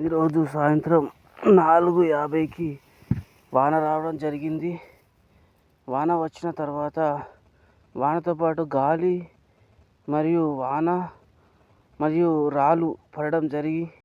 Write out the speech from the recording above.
ఈరోజు సాయంత్రం నాలుగు యాభైకి వాన రావడం జరిగింది. వాన వచ్చిన తర్వాత వానతో పాటు గాలి మరియు వాన మరియు రాళ్ళు పడడం జరిగి